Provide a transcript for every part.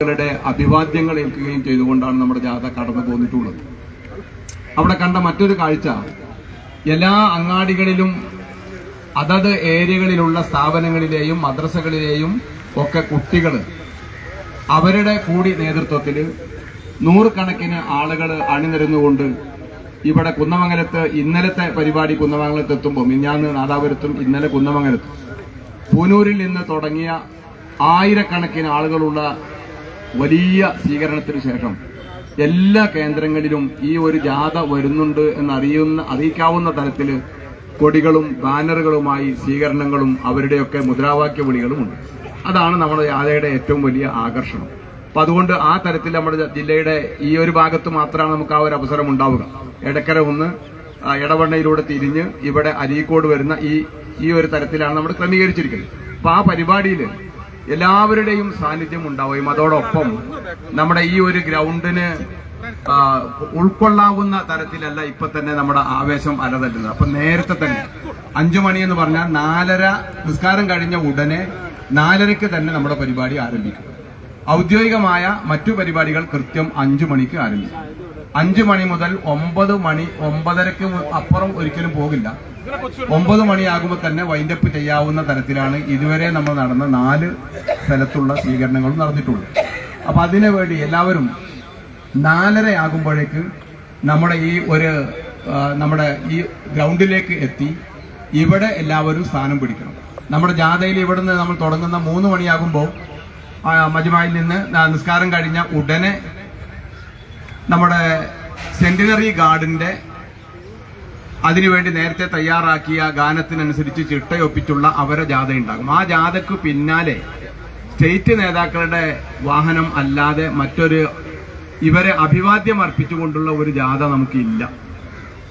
ങ്ങളുടെ അഭിവാദ്യങ്ങൾ ഏൽക്കുകയും ചെയ്തുകൊണ്ടാണ് നമ്മുടെ ജാഥ കടന്നു പോന്നിട്ടുള്ളത്. അവിടെ കണ്ട മറ്റൊരു കാഴ്ച എല്ലാ അങ്ങാടികളിലും അതത് ഏരിയകളിലുള്ള സ്ഥാപനങ്ങളിലെയും മദ്രസകളിലെയും ഒക്കെ കുട്ടികൾ അവരുടെ കൂടി നേതൃത്വത്തിൽ നൂറുകണക്കിന് ആളുകൾ അണിനിരന്നുകൊണ്ട് ഇവിടെ കുന്നമംഗലത്ത് ഇന്നലത്തെ പരിപാടി കുന്നമംഗലത്ത് എത്തുമ്പോൾ മിഞ്ഞാന്ന് നാദാപുരത്തും ഇന്നലെ കുന്നമംഗലത്തും. പൂനൂരിൽ നിന്ന് തുടങ്ങിയ ആയിരക്കണക്കിന് ആളുകളുള്ള വലിയ സ്വീകരണത്തിന് ശേഷം എല്ലാ കേന്ദ്രങ്ങളിലും ഈ ഒരു ജാഥ വരുന്നുണ്ട് എന്നറിയുന്ന അറിയിക്കാവുന്ന തരത്തിൽ കൊടികളും ബാനറുകളുമായി സ്വീകരണങ്ങളും അവരുടെയൊക്കെ മുദ്രാവാക്യ വിളികളുമുണ്ട്. അതാണ് നമ്മുടെ ജാഥയുടെ ഏറ്റവും വലിയ ആകർഷണം. അപ്പൊ അതുകൊണ്ട് ആ തരത്തിൽ നമ്മുടെ ജില്ലയുടെ ഈ ഒരു ഭാഗത്ത് മാത്രമാണ് നമുക്ക് ആ ഒരു അവസരം ഉണ്ടാവുക. എടക്കര ഒന്ന് ഇടവണ്ണയിലൂടെ തിരിഞ്ഞ് ഇവിടെ അരീക്കോട് വരുന്ന ഈ ഈ ഒരു തരത്തിലാണ് നമ്മൾ ക്രമീകരിച്ചിരിക്കുന്നത്. അപ്പൊ ആ പരിപാടിയിൽ എല്ലാവരുടെയും സാന്നിധ്യം ഉണ്ടാവുകയും അതോടൊപ്പം നമ്മുടെ ഈ ഒരു ഗ്രൗണ്ടിന് ഉൾക്കൊള്ളാവുന്ന തരത്തിലല്ല ഇപ്പൊ തന്നെ നമ്മുടെ ആവേശം അലതല്ലുന്നത്. അപ്പൊ നേരത്തെ തന്നെ അഞ്ചു മണി എന്ന് പറഞ്ഞാൽ നാലര നിസ്കാരം കഴിഞ്ഞ ഉടനെ നാലരയ്ക്ക് തന്നെ നമ്മുടെ പരിപാടി ആരംഭിക്കും. ഔദ്യോഗികമായ മറ്റു പരിപാടികൾ കൃത്യം അഞ്ചു മണിക്ക് ആരംഭിക്കും. അഞ്ചു മണി മുതൽ ഒമ്പത് മണി ഒമ്പതരക്ക് അപ്പുറം ഒരിക്കലും പോകില്ല. ഒമ്പത് മണിയാകുമ്പോൾ തന്നെ വൈൻഡപ്പ് ചെയ്യാവുന്ന തരത്തിലാണ് ഇതുവരെ നമ്മൾ നടന്ന നാല് സ്ഥലത്തുള്ള സ്വീകരണങ്ങളും നടന്നിട്ടുള്ളത്. അപ്പൊ അതിനു വേണ്ടി എല്ലാവരും നാലര ആകുമ്പോഴേക്ക് നമ്മുടെ ഈ ഒരു നമ്മുടെ ഈ ഗ്രൗണ്ടിലേക്ക് എത്തി. ഇവിടെ എല്ലാവരും സ്ഥാനം പിടിക്കണം. നമ്മുടെ ജാഥയിൽ ഇവിടുന്ന് നമ്മൾ തുടങ്ങുന്ന മൂന്ന് മണിയാകുമ്പോൾ മജുമായിൽ നിന്ന് നിസ്കാരം കഴിഞ്ഞ ഉടനെ നമ്മുടെ സെന്റിനറി ഗാർഡിന്റെ അതിനുവേണ്ടി നേരത്തെ തയ്യാറാക്കിയ ഗാനത്തിനനുസരിച്ച് ചിട്ടയൊപ്പിച്ചുള്ള അവരെ ജാഥ ഉണ്ടാകും ആ ജാഥയ്ക്ക് പിന്നാലെ സ്റ്റേറ്റ് നേതാക്കളുടെ വാഹനം അല്ലാതെ മറ്റൊരു ഇവരെ അഭിവാദ്യം അർപ്പിച്ചുകൊണ്ടുള്ള ഒരു ജാഥ നമുക്കില്ല.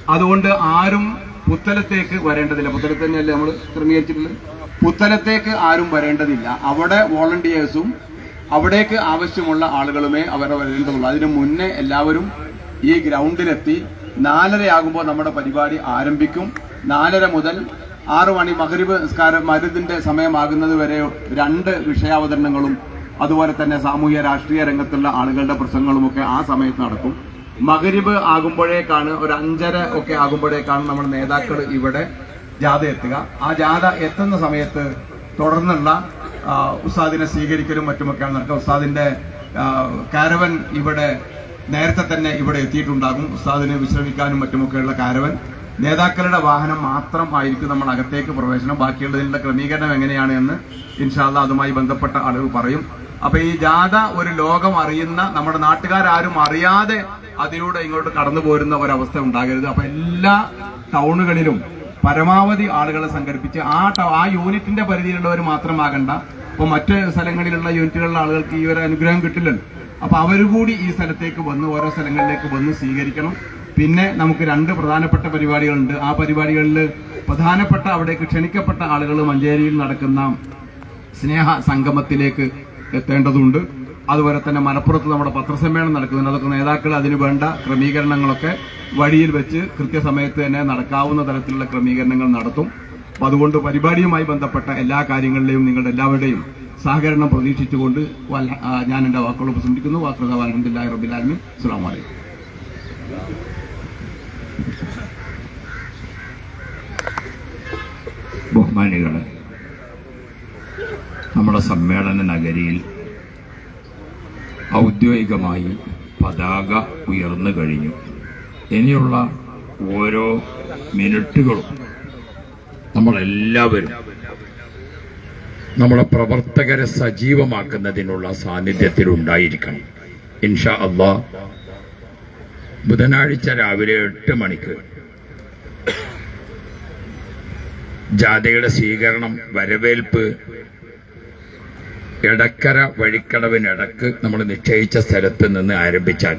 അതുകൊണ്ട് ആരും പുത്തലത്തേക്ക് വരേണ്ടതില്ല. പുത്തലത്ത് തന്നെയല്ലേ നമ്മൾ ക്രമീകരിച്ചിട്ടുള്ളത്? പുത്തലത്തേക്ക് ആരും വരേണ്ടതില്ല. അവിടെ വോളണ്ടിയേഴ്സും അവിടേക്ക് ആവശ്യമുള്ള ആളുകളുമേ അവരെ വരേണ്ടതുള്ളൂ. അതിനു മുന്നേ എല്ലാവരും ഈ ഗ്രൗണ്ടിലെത്തി നാലരയാകുമ്പോൾ നമ്മുടെ പരിപാടി ആരംഭിക്കും. നാലര മുതൽ ആറു മണി മകരീബ് നിസ്കാരം മരുതിന്റെ സമയമാകുന്നത് വരെ രണ്ട് വിഷയാവതരണങ്ങളും അതുപോലെ തന്നെ സാമൂഹ്യ രാഷ്ട്രീയ രംഗത്തുള്ള ആളുകളുടെ പ്രസംഗങ്ങളുമൊക്കെ ആ സമയത്ത് നടക്കും. മകരിബ് ആകുമ്പോഴേക്കാണ് ഒരു അഞ്ചര ഒക്കെ ആകുമ്പോഴേക്കാണ് നമ്മുടെ നേതാക്കൾ ഇവിടെ ജാഥ എത്തുക. ആ ജാഥ എത്തുന്ന സമയത്ത് തുടർന്നുള്ള ഉസ്താദിനെ സ്വീകരിക്കലും മറ്റുമൊക്കെയാണ് നടക്കുക. ഉസ്താദിന്റെ കാരവൻ ഇവിടെ നേരത്തെ തന്നെ ഇവിടെ എത്തിയിട്ടുണ്ടാകും. ഉസ്താദിന് വിശ്രമിക്കാനും മറ്റുമൊക്കെയുള്ള കാരവൻ. നേതാക്കളുടെ വാഹനം മാത്രം ആയിരിക്കും നമ്മൾ അകത്തേക്ക് പ്രവേശനം. ബാക്കിയുള്ളതിനുള്ള ക്രമീകരണം എങ്ങനെയാണ് എന്ന് ഇൻഷാല്ല അതുമായി ബന്ധപ്പെട്ട ആളുകൾ പറയും. അപ്പൊ ഈ ജാഥ ഒരു ലോകം അറിയുന്ന നമ്മുടെ നാട്ടുകാരും അറിയാതെ അതിലൂടെ ഇങ്ങോട്ട് കടന്നു പോരുന്ന ഒരവസ്ഥ ഉണ്ടാകരുത്. അപ്പൊ എല്ലാ ടൗണുകളിലും പരമാവധി ആളുകളെ സംഘടിപ്പിച്ച് ആ ആ യൂണിറ്റിന്റെ പരിധിയിലുള്ളവർ മാത്രമാകണ്ട. ഇപ്പൊ മറ്റ് സ്ഥലങ്ങളിലുള്ള യൂണിറ്റുകളിലുള്ള ആളുകൾക്ക് ഈ ഒരു അനുഗ്രഹം കിട്ടില്ലല്ലോ. അപ്പൊ അവരുകൂടി ഈ സ്ഥലത്തേക്ക് വന്ന് ഓരോ സ്ഥലങ്ങളിലേക്ക് വന്ന് സ്വീകരിക്കണം. പിന്നെ നമുക്ക് രണ്ട് പ്രധാനപ്പെട്ട പരിപാടികളുണ്ട്. ആ പരിപാടികളിൽ പ്രധാനപ്പെട്ട അവിടേക്ക് ക്ഷണിക്കപ്പെട്ട ആളുകൾ മഞ്ചേരിയിൽ നടക്കുന്ന സ്നേഹ സംഗമത്തിലേക്ക് എത്തേണ്ടതുണ്ട്. അതുപോലെ തന്നെ മലപ്പുറത്ത് നമ്മുടെ പത്രസമ്മേളനം നടക്കുന്നുണ്ട്. അതൊക്കെ നേതാക്കൾ അതിന് വേണ്ട ക്രമീകരണങ്ങളൊക്കെ വഴിയിൽ വെച്ച് കൃത്യസമയത്ത് തന്നെ നടക്കാവുന്ന തരത്തിലുള്ള ക്രമീകരണങ്ങൾ നടത്തും. അപ്പൊ അതുകൊണ്ട് പരിപാടിയുമായി ബന്ധപ്പെട്ട എല്ലാ കാര്യങ്ങളിലെയും നിങ്ങളുടെ എല്ലാവരുടെയും സഹകരണം പ്രതീക്ഷിച്ചുകൊണ്ട് ഞാൻ എന്റെ വാക്കുകൾ ഉപസംഹരിക്കുന്നു വാക്കുകൾ അസ്സാം വലൈക്കും ബഹുമാനികളെ നമ്മുടെ സമ്മേളന നഗരിയിൽ ഔദ്യോഗികമായി പതാക ഉയർന്നു കഴിഞ്ഞു. ഇനിയുള്ള ഓരോ മിനിറ്റുകളും നമ്മളെല്ലാവരും നമ്മുടെ പ്രവർത്തകരെ സജീവമാക്കുന്നതിനുള്ള സാന്നിധ്യത്തിൽ ഉണ്ടായിരിക്കണം ഇൻഷാ അള്ളാ ബുധനാഴ്ച രാവിലെ എട്ട് മണിക്ക് ജാഥയുടെ സ്വീകരണം വരവേൽപ്പ് ഇടക്കര വഴിക്കടവിനിടക്ക് നമ്മൾ നിശ്ചയിച്ച സ്ഥലത്ത് നിന്ന് ആരംഭിച്ചാൽ